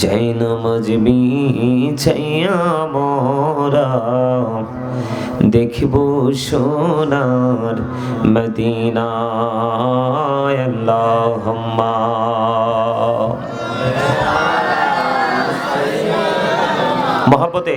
জয় নামাজ বিছাইয়া মোরা দেখব সোনার মদিনায় আল্লাহুম্মা। মহাপতে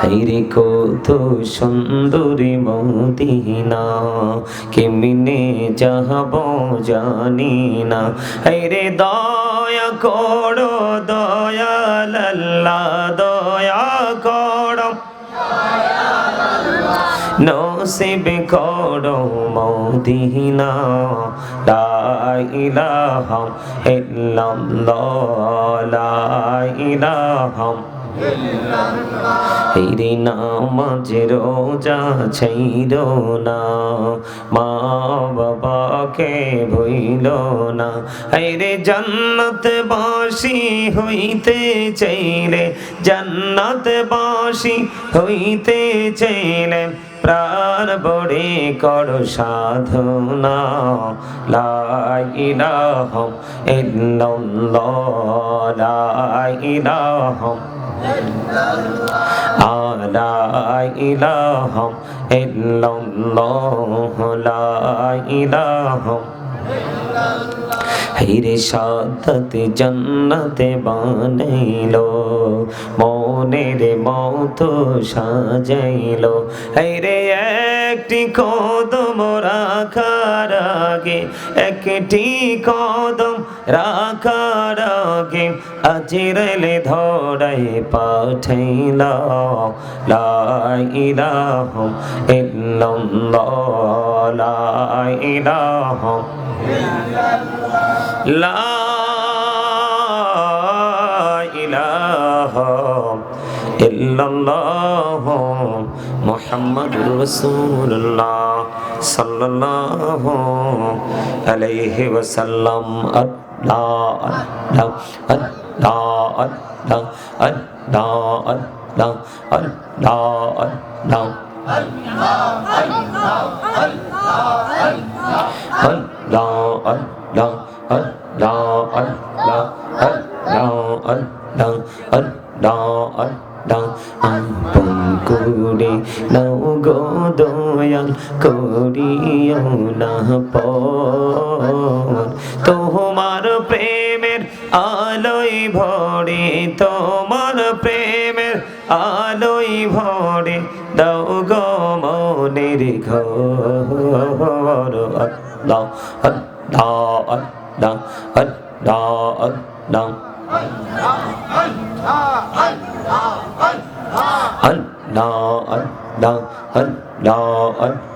হাইরে কত সুন্দরী মদিনা, কেমনে যাহব জানি না। হাইরে দয়া করো দয়াল আল্লাহ দয়া করো। নসিব করো মদিনা, লা ইলাহা ইল্লাল্লাহ, লা হেরে নামাজ রোজা ছাইর না, মা বাবাকে ভইল না। হেরে জান্নাত বাসি হইতে চাইলে জান্নাত বাসি হইতে চাইলে প্রাণ বড়ে কর সাধনা। লা ইলাহা ইল্লাল্লাহ, লা লা ইলাহা হিরে সাদতে জন্নতে বানাইলো, মনের মত সাজাইলো। হিরে একটি কদম রাখার আগে একটি কদম রাখার আগে আজিরাইলে ধরাই পাঠাইল। লা ইলাহা ইল্লাল্লাহ, লা ইলাহা লা ইল্লাল্লাহ, মুহাম্মাদুর রাসূলুল্লাহ সাল্লাল্লাহু আলাইহি ওয়াসাল্লাম। đo ấn đau ấn đo ấn đau ấn đo ấn đau ấn đo ấn đau ấn đo ấn đau ấn đo ấn đau ấn đo ấn đau ấn đo ấn đau ấn đo ấn đau ấn đo ấn đau ấn cùng cù đi đâu gỗ đôi ăn cù đi yêu là bồn tô mai প্রেমের আলোয় ভরে তোমার প্রেমের আলোয় ভরে দাও গো মনের ঘর আল্লাহ আল্লাহ আল্লাহ আল্লাহ আল্লাহ আল্লাহ আল্লাহ আল্লাহ আল্লাহ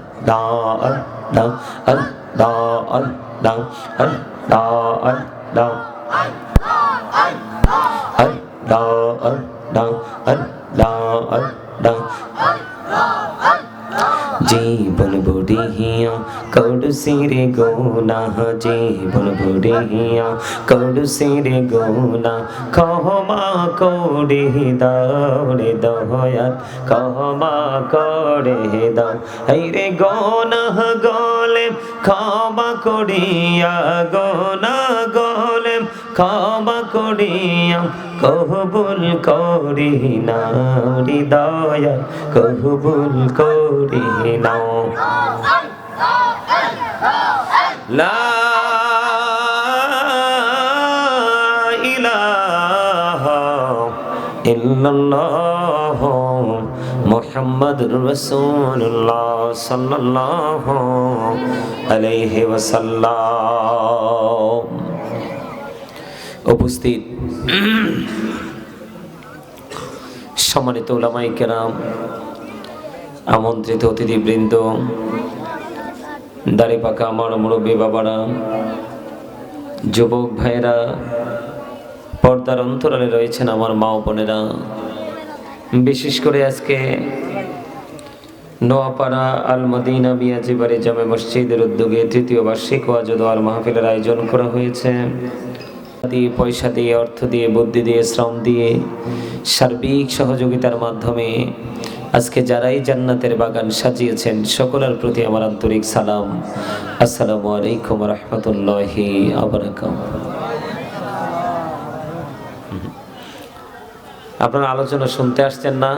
আল্লাহ আল্লাহ আল্লাহ আল্লাহ আল্লাহ আল্লাহ Allah Allah Allah Allah জীবন বুড়িয়া কৌড় সিরে গোনা জীবন বুড়িয়া কৌড় সিরে গোনা ক্ষমা করে দাও রে দয়াল ক্ষমা করে দাও এই রে গোনা গলে ক্ষমা করিয়া গোনা গলে ক্ষমা করিয়া কহবুল করি নাও হৃদয় কহবুল করি নাও লা ইলাহা ইল্লাল্লাহ মুহাম্মাদুর রাসূলুল্লাহ সাল্লাল্লাহু আলাইহি উপস্থিত। সম্মানিত ওলামাই কেরাম, আমন্ত্রিত অতিথিবৃন্দ, দাড়ি পাকা আমার মুরব্বী বাবারা, যুবক ভাইয়েরা, পর্দার অন্তরালে রয়েছেন আমার মা বোনেরা। বিশেষ করে আজকে নোয়াপাড়া আল মদিনা মিয়াজিবাড়ি জামে মসজিদের উদ্যোগে তৃতীয় বার্ষিক ওয়াজ দোয়ার মাহফিলের আয়োজন করা হয়েছে। দিয়ে পয়সা দিয়ে, অর্থ দিয়ে, বুদ্ধি দিয়ে, শ্রম দিয়ে, সার্বিক সহযোগিতার মাধ্যমে আজকে যারাই জান্নাতের বাগান সাজিয়েছেন, সকলের প্রতি আমার আন্তরিক সালাম। আসসালামু আলাইকুম রহমতুল্লাহি আবরাকাম আপনারা আলোচনা শুনতে আসছেন না?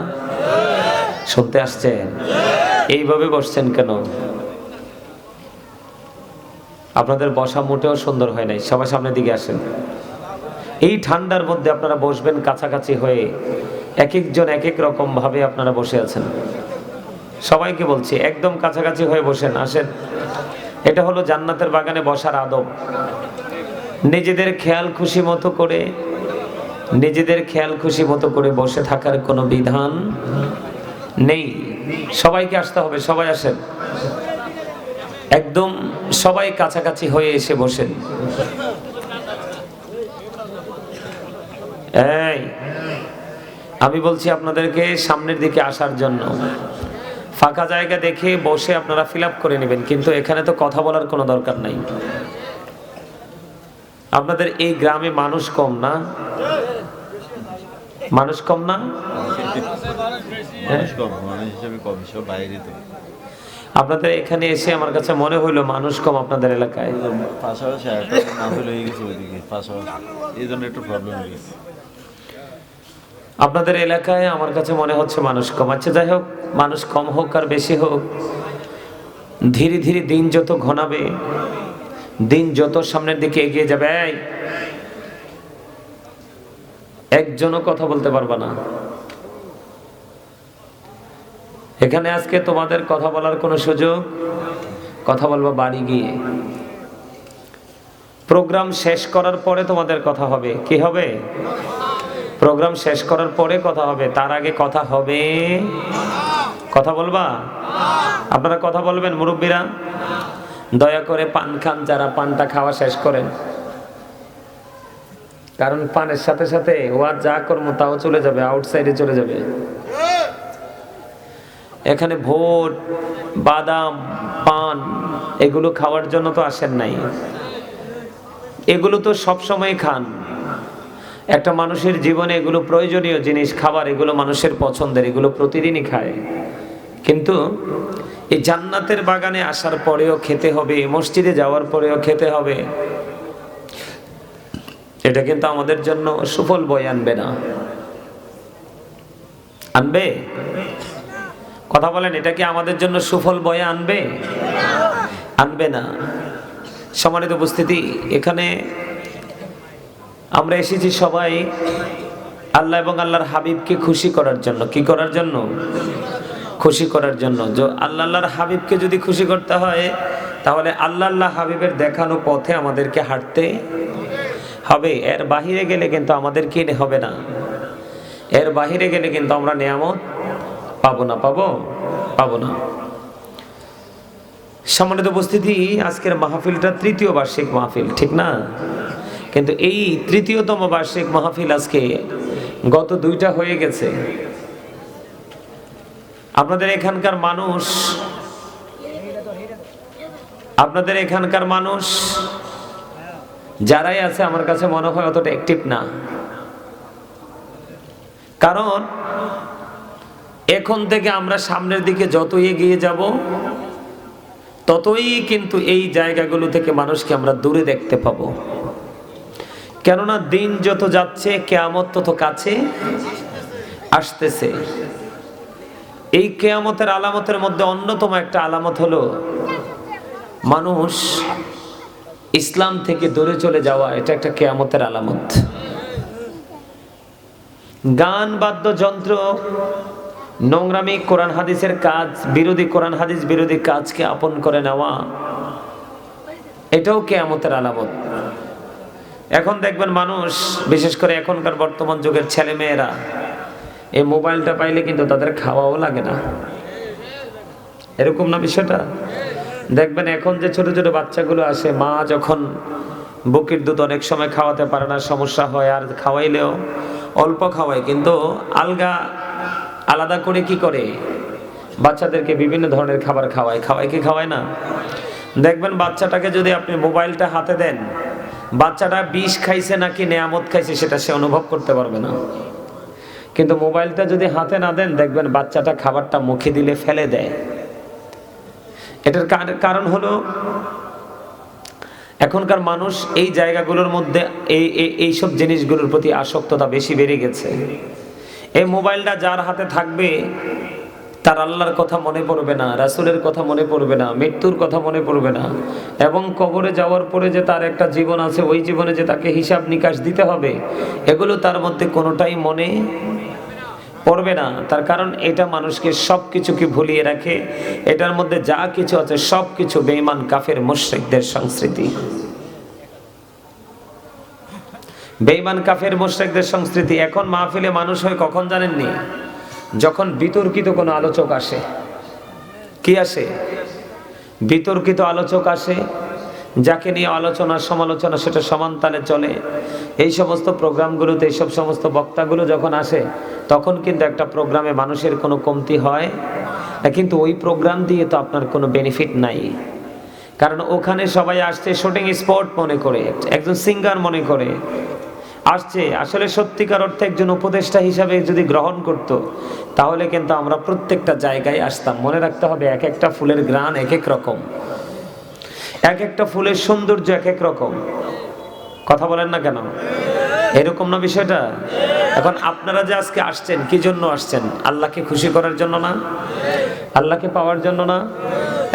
শুনতে আসছেন এইভাবে বসছেন কেন? আপনাদের বসা মোটেও সুন্দর হয় নাই। সবাই সামনের দিকে আসেন। এই ঠান্ডার মধ্যে আপনারা বসবেন কাছাকাছি হয়ে এক একজন এক এক রকম ভাবে আপনারা বসে আছেন। সবাইকে বলছি, একদম কাছাকাছি হয়ে বসেন, আসেন। এটা হলো জান্নাতের বাগানে বসার আদব। নিজেদের খেয়াল খুশি মতো করে, নিজেদের খেয়াল খুশি মতো করে বসে থাকার কোনো বিধান নেই। সবাইকে আসতে হবে, সবাই আসেন। একদম সবাই কাছাকাছি হয়ে এসে বসেন। এই আমি বলছি আপনাদেরকে সামনের দিকে আসার জন্য। ফাঁকা জায়গা দেখে বসে আপনারা ফিল করে নেবেন কিন্তু এখানে তো কথা বলার কোনো দরকার নাই। আপনাদের এই গ্রামে মানুষ কম না? মানুষ কম না? আপনাদের এখানে এসে আমার কাছে মনে হইল মানুষ কম আপনাদের এলাকায়। পাশাপাশি এই জন্য একটু প্রবলেম হয়ে গেছে। আপনাদের এলাকায় আমার কাছে মনে হচ্ছে মানুষ কম। আচ্ছা যাই হোক, মানুষ কম হোক আর বেশি হোক, ধীরে ধীরে দিন যত ঘনাবে, দিন যত সামনের দিকে এগিয়ে যাবে একজনও কথা বলতে পারবা না। এখানে আজকে তোমাদের কথা বলার কোনো সুযোগ? কথা বলব বাড়ি গিয়ে। প্রোগ্রাম শেষ করার পরে তোমাদের কথা হবে। কি হবে? প্রোগ্রাম শেষ করার পরে কথা হবে। তার আগে কথা হবে। কথা বলবা? আপনারা কথা বলবেন, মুরব্বীরা? দয়া করে পান খান, যারা পানটা খাওয়া শেষ করেন। কারণ পানের সাথে সাথে ওয়াজ যা কর্ম তাও চলে যাবে আউটসাইডে চলে যাবে। এখানে ভোট, বাদাম, পান, এগুলো খাওয়ার জন্য তো আসেন নাই। এগুলো তো সব সময় খান। একটা মানুষের জীবনে এগুলো প্রয়োজনীয় জিনিস, খাবার, এগুলো মানুষের পছন্দের, এগুলো প্রতিদিনই খায়। কিন্তু এই জান্নাতের বাগানে আসার পরেও খেতে হবে, মসজিদে যাওয়ার পরেও খেতে হবে। এটা কিন্তু আমাদের জন্য সুফল বই আনবে না। আনবে? কথা বলেন, এটা কি আমাদের জন্য সুফল বয়ে আনবে? আনবে না। সম্মানিত উপস্থিতি, এখানে আমরা এসেছি সবাই আল্লাহ এবং আল্লাহর হাবিবকে খুশি করার জন্য। কি করার জন্য? খুশি করার জন্য। আল্লাহ আল্লাহর হাবিবকে যদি খুশি করতে হয়, তাহলে আল্লাহ আল্লাহ হাবিবের দেখানো পথে আমাদেরকে হাঁটতে হবে। এর বাহিরে গেলে কিন্তু আমাদের কি হবে না। এর বাহিরে গেলে কিন্তু আমরা নিয়ামত পাবো না। পাবো? পাবো না। সম্মানিত উপস্থিতি, আজকের মাহফিলটা তৃতীয় বার্ষিক মাহফিল, ঠিক না? কিন্তু এই তৃতীয়তম বার্ষিক মাহফিল আজকে গত দুইটা হয়ে গেছে। আপনাদের এখানকার মানুষ, আপনাদের এখানকার মানুষ যারাই আছে, আমার কাছে মনে হয় অতটা অ্যাক্টিভ না। কারণ এখন থেকে আমরা সামনের দিকে যতই এগিয়ে যাব, ততই কিন্তু এই জায়গাগুলো থেকে মানুষকে আমরা দূরে দেখতে পাবো। কেননা দিন যত যাচ্ছে, কেয়ামত তত কাছে আসতেছে। এই কেয়ামতের আলামতের মধ্যে অন্যতম একটা আলামত হলো, মানুষ ইসলাম থেকে দূরে চলে যাওয়া, এটা একটা কেয়ামতের আলামত। গান বাদ্যযন্ত্র নোংরামি, কোরআন হাদিসের কাজ, বিরোধী কোরআন হাদিস, বিরোধী কাজকে আপন করে নেওয়া, এটাও কেয়ামতের আলামত। এখন দেখবেন মানুষ, বিশেষ করে এখনকার বর্তমান যুগের ছেলে মেয়েরা এই মোবাইলটা পাইলে কিন্তু তাদের খাওয়াও লাগে না। এরকম না বিষয়টা? দেখবেন এখন যে ছোট ছোট বাচ্চাগুলো আসে, মা যখন বুকের দুধ অনেক সময় খাওয়াতে পারে না, সমস্যা হয়, আর খাওয়াইলেও অল্প খাওয়ায়, কিন্তু আলগা, আলাদা করে কি করে? বাচ্চাদেরকে বিভিন্ন ধরনের খাবার খাওয়ায় খাওয়ায় কি খাওয়ায় না? দেখবেন বাচ্চাটাকে যদি আপনি মোবাইলটা হাতে দেন বাচ্চাটা বিষ খাইছে নাকি নেয়ামত খাইছে সেটা সে অনুভব করতে পারবে না। কিন্তু মোবাইলটা যদি হাতে না দেন, দেখবেন বাচ্চাটা খাবারটা মুখে দিলে ফেলে দেয়। এটার কার- কারণ হলো, এখনকার মানুষ এই জায়গাগুলোর মধ্যে এই, এই- এইসব জিনিসগুলোর প্রতি আসক্ততা বেশি বেড়ে গেছে। এই মোবাইলটা যার হাতে থাকবে তার আল্লাহর কথা মনে পড়বে না, রাসূলের কথা মনে পড়বে না, মৃত্যুর কথা মনে পড়বে না। এবং কবরে যাওয়ার পরে যে তার একটা জীবন আছে, ওই জীবনে যে তাকে হিসাব নিকাশ দিতে হবে, এগুলো তার মধ্যে কোনোটাই মনে পড়বে না। তার কারণ এটা মানুষকে সব কিছুকে ভুলিয়ে রাখে। এটার মধ্যে যা কিছু আছে সব কিছু বেঈমান, কাফের, মুশরিকদের সংস্কৃতি। বেঈমান, কাফের, মুশরিকদের সংস্কৃতি। এখন মাহফিলে মানুষ হয় কখন জানেননি? যখন বিতর্কিত কোনো আলোচক আসে, কি আসে? বিতর্কিত আলোচক আসে, যাকে নিয়ে আলোচনা, সমালোচনা সেটা সমান তালে চলে। এই সমস্ত প্রোগ্রামগুলোতে এইসব সমস্ত বক্তাগুলো যখন আসে, তখন কিন্তু একটা প্রোগ্রামে মানুষের কোনো কমতি হয়। কিন্তু ওই প্রোগ্রাম দিয়ে তো আপনার কোনো বেনিফিট নাই। কারণ ওখানে সবাই আসছে শুটিং স্পট মনে করে, একজন সিঙ্গার মনে করে। আসছে। আসলে সত্যিকার অর্থে একজন উপদেষ্টা হিসাবে যদি গ্রহণ করত, তাহলে কিন্তু আমরা প্রত্যেকটা জায়গায় আসতাম। মনে রাখতে হবে, এক একটা ফুলের গ্রান এক এক রকম। এক একটা ফুলের সৌন্দর্য এক এক রকম। কথা বলেন না কেন? এরকম না বিষয়টা? এখন আপনারা যে আজকে আসছেন, কি জন্য আসছেন? আল্লাহকে খুশি করার জন্য না? আল্লাহকে পাওয়ার জন্য না?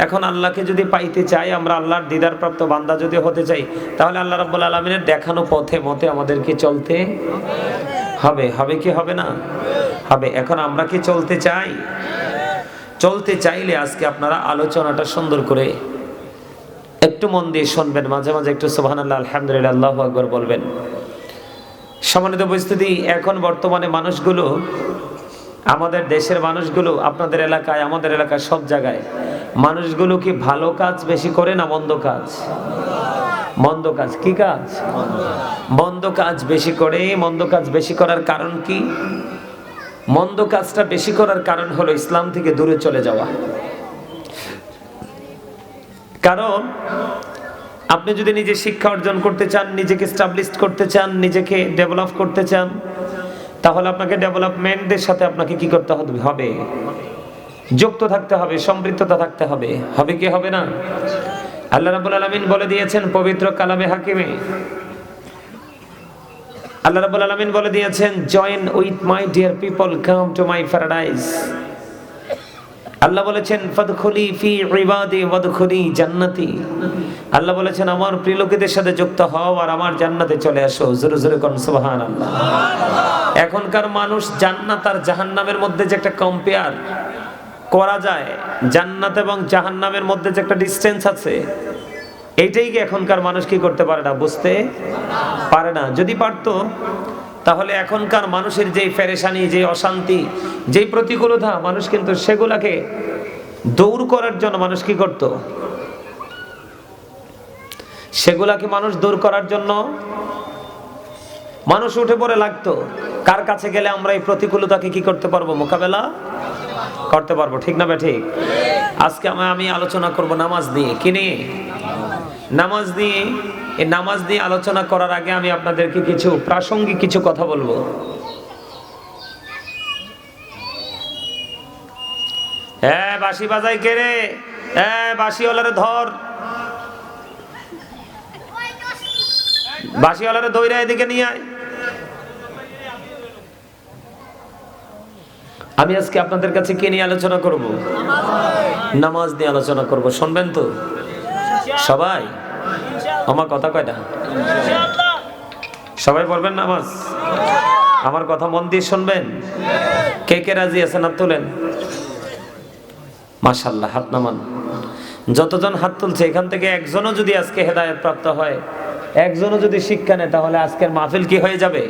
এখন আল্লাহকে যদি পাইতে চাই, আমরা আল্লাহর দিদার প্রাপ্ত বান্দা যদি হতে চাই, তাহলে আল্লাহ রাব্বুল আলমিনের দেখানো পথে, মতে আমাদেরকে চলতে হবে। হবে কি হবে না? হবে। এখন আমরা কি চলতে চাই? চলতে চাইলে আজকে আপনারা আলোচনাটা সুন্দর করে একটু মন দিয়ে শুনবেন, মাঝে মাঝে একটু সুবহানাল্লাহ, আলহামদুলিল্লাহ, আল্লাহু আকবার বলবেন। সম্মানিত পরিস্থিতি এখন বর্তমানে মানুষগুলো, আমাদের দেশের মানুষগুলো, আপনাদের এলাকায়, আমাদের এলাকায় সব জায়গায় মানুষগুলো কি ভালো কাজ বেশি করে না মন্দ কাজ? মন্দ কাজ কি কাজ? মন্দ কাজ বেশি করে, মন্দ কাজ বেশি করার কারণ কি? মন্দ কাজটা বেশি করার কারণ হলো ইসলাম থেকে দূরে চলে যাওয়া। কারণ, আপনি যদি নিজে শিক্ষা অর্জন করতে চান, নিজেকে স্টাবলিশ করতে চান, নিজেকে ডেভেলপ করতে চান, তাহলে আপনাকে ডেভেলপমেন্টদের সাথে আপনাকে কি করতে হবে? হবে। যুক্ত থাকতে হবে সম্পৃক্ততা থাকতে হবে। হবে কি হবে না? আল্লাহ রাবুল আলমিন বলে দিয়েছেন, পবিত্র কালামে হাকিমে। আল্লাহ রাবুল আলমিন বলে দিয়েছেন join with my dear people come to my paradise Allah বলেছেন ফাদখুলি ফি ইবাদি ওয়াদখুলি জান্নাতি আল্লাহ বলেছেন, আমার প্রিয় লোকেদের সাথে যুক্ত হও আর আমার জান্নাতে চলে আসো। জোরে জোরে কোন, সুবহানাল্লাহ। এখনকার মানুষ জান্নাত আর জাহান্নামের মধ্যে যে একটা কম্পেয়ার করা যায়। জান্নাত এবং জাহান্নামের মধ্যে যে একটা ডিস্টেন্স আছে, এইটাই কি এখনকার মানুষ কি করতে পারে না? বুঝতে পারে না। যদি পারতো, তাহলে এখনকার মানুষের যেই ফেরেশানি যে অশান্তি, যেই প্রতিকূলতা, মানুষ কিন্তু সেগুলাকে দৌড় করার জন্য মানুষ কি করত? সেগুলাকে মানুষ দূর করার জন্য মানুষ উঠে পড়ে লাগতো। কার কাছে গেলে আমরা এই প্রতিকূলতাকে কি করতে পারব? মোকাবেলা করতে পারব, ঠিক না ঠিক? আজকে আমি আলোচনা করব নামাজ নিয়ে, কি নিয়ে? নামাজ নিয়ে, এই নামাজ নিয়ে আলোচনা করার আগে আমি আপনাদেরকে কিছু প্রাসঙ্গিক কিছু কথা বলব। হ্যাঁ বাঁশি বাজাই কে রে? হ্যাঁ বাঁশিওয়ালারে ধর। বাঁশিওয়ালারে দইরা এদিকে নিয়ে আয়। আমি আজকে আপনাদের কাছে কে নিয়ে আলোচনা করব? নামাজ নিয়ে আলোচনা করব। শুনবেন তো? সবাই? আমার কথা কয়টা? সবাই বলবেন নামাজ? আমার কথা মন দিয়ে শুনবেন? কে কে রাজি আছেন হাত তোলেন? মাশাল্লাহ হাত নামান। যতজন হাত তুলছে, এখান থেকে একজনও যদি আজকে হেদায়ত প্রাপ্ত হয়, একজনও যদি শিক্ষা নেয়, তাহলে আজকের মাহফিল কি হয়ে যাবে?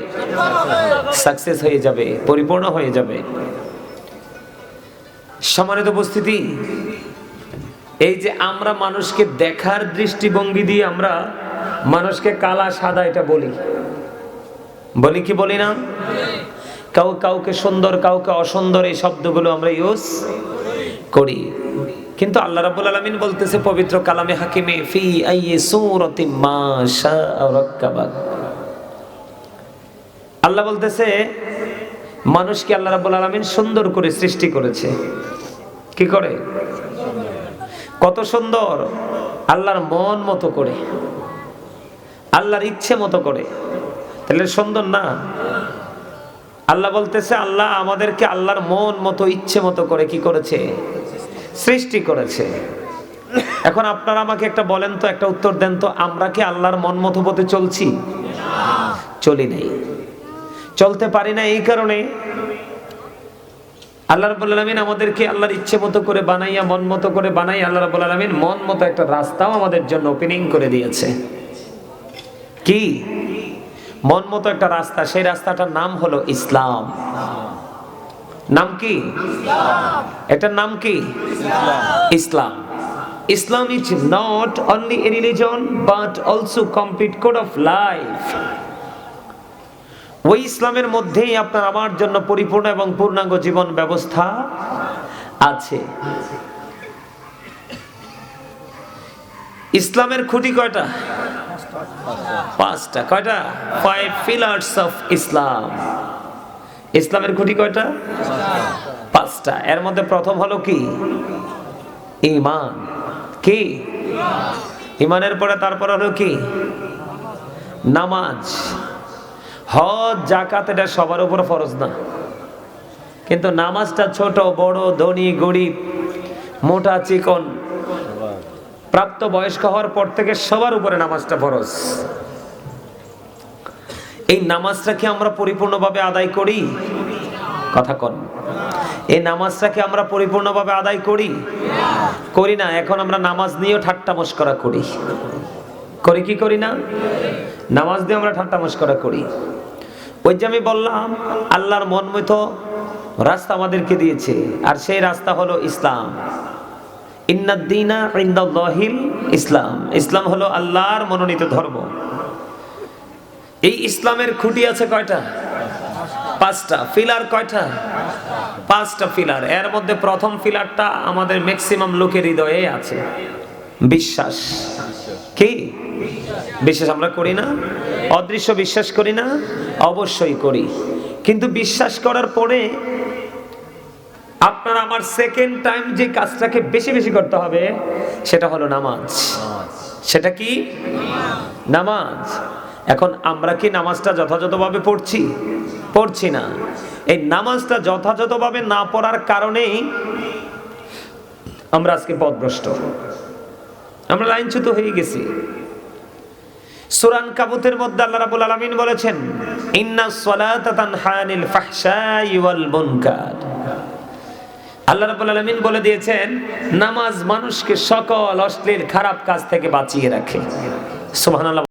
সাকসেস হয়ে যাবে, পরিপূর্ণ হয়ে যাবে। সম্মানিত উপস্থিতি, এই যে আমরা মানুষকে দেখার দৃষ্টিভঙ্গি দিয়ে আমরা মানুষকে কালা, সাদা এটা বলি। বলি কি বলি না? কাউ কাউকে সুন্দর, কাউকে অসুন্দর এই শব্দগুলো আমরা ইউজ করি। কিন্তু আল্লাহ রাব্বুল আলামিন বলতেছে, পবিত্র কালামে হাকিমে, ফি আইয়ি সূরাতিন মা শাআ রাক্কাবাক আল্লাহ বলতেছে, মানুষকে আল্লাহ রাব্বুল আলামিন সুন্দর করে সৃষ্টি করেছে। কি করে? কত সুন্দর। আল্লাহর মন মতো করে। আল্লাহর ইচ্ছে মতো করে। তাহলে সুন্দর না? আল্লাহ বলতেছে, আল্লাহ আমাদেরকে আল্লাহর মন মতো, ইচ্ছে মতো করে কি করেছে? সৃষ্টি করেছে। এখন আপনারা আমাকে একটা বলেন তো, একটা উত্তর দেন তো, আমরা কি আল্লাহর মন মতো পথে চলছি? চলি নাই। চলতে পারি না এই কারণে। আল্লাহ রাব্বুল আলামিন আমাদেরকে আল্লাহর ইচ্ছে মতো করে বানাইয়া, মন মতো করে বানাই আল্লাহ রাব্বুল আলামিন মন মতো একটা রাস্তাও আমাদের জন্য ওপেনিং করে দিয়েছে। কি? মন মতো একটা রাস্তা, সেই রাস্তাটার নাম হলো ইসলাম। নাম কি? এটার নাম কি? Islam. Islam is not only a religion but also complete code of life ওই ইসলামের মধ্যেই আপনার আমার জন্য পরিপূর্ণ এবং পূর্ণাঙ্গ জীবন ব্যবস্থা আছে। ইসলামের খুঁটি কয়টা? পাঁচটা। কয়টা? ফাইভ পিলার্স অফ ইসলাম ইসলামের খুঁটি কয়টা? পাঁচটা। এর মধ্যে প্রথম হলো কি? ইমান। কি? ইমানের পরে তারপর হলো কি? নামাজ। হজ জাকাত এটা সবার উপর ফরজ না। কিন্তু নামাজটা ছোট, বড়, ধনী, গরিব, মোটা, চিকন, প্রাপ্ত বয়স্ক হওয়ার পর থেকে সবার উপরে নামাজটা ফরজ। এই নামাজটা কি আমরা পরিপূর্ণভাবে আদায় করি। কথা কন। এই নামাজটা কি আমরা পরিপূর্ণভাবে আদায় করি? করি না, এখন আমরা নামাজ নিয়েও ঠাট্টা মস্করা করি। করি কি করি না? নামাজ দিয়ে আমরা ঠাট্টা মস্করা করি। ওই যে আমি বললাম, আল্লাহর মন মতো রাস্তা আমাদেরকে দিয়েছে, আর সেই রাস্তা হলো ইসলাম। ইন্নাদ্দিনা ইন্দাল্লাহিল ইসলাম। ইসলাম হলো আল্লাহর মনোনীত ধর্ম। এই ইসলামের খুঁটি আছে কয়টা? পাঁচটা। ফিলার কয়টা? পাঁচটা ফিলার। এর মধ্যে প্রথম ফিলারটা আমাদের ম্যাক্সিমাম লোকের হৃদয়ে আছে। বিশ্বাস। কি? বিশ্বাস আমরা করি না, অদৃশ্য বিশ্বাস করি না, অবশ্যই করি। কিন্তু বিশ্বাস করার পরে আপনার আমার সেকেন্ড টাইম যে কাজটাকে বেশি বেশি করতে হবে, সেটা হলো নামাজ। সেটা কি? নামাজ। এখন আমরা কি নামাজটা যথাযথভাবে পড়ছি? পড়ছি না। এই নামাজটা যথাযথভাবে না পড়ার কারণেই আমরা আজকে পথভ্রষ্ট। আমরা লাইনচ্যুত হয়ে গেছি। সুরান কাবুতের মধ্যে আল্লাহ রাবুল আলমিন বলেছেন, ইন্না সলাতা হানিল ফাহশাই ওয়াল মুনকার। আল্লাহ রাবুল আলমিন বলে দিয়েছেন, নামাজ মানুষকে সকল অশ্লীল খারাপ কাজ থেকে বাঁচিয়ে রাখে। সুবহানাল্লাহ।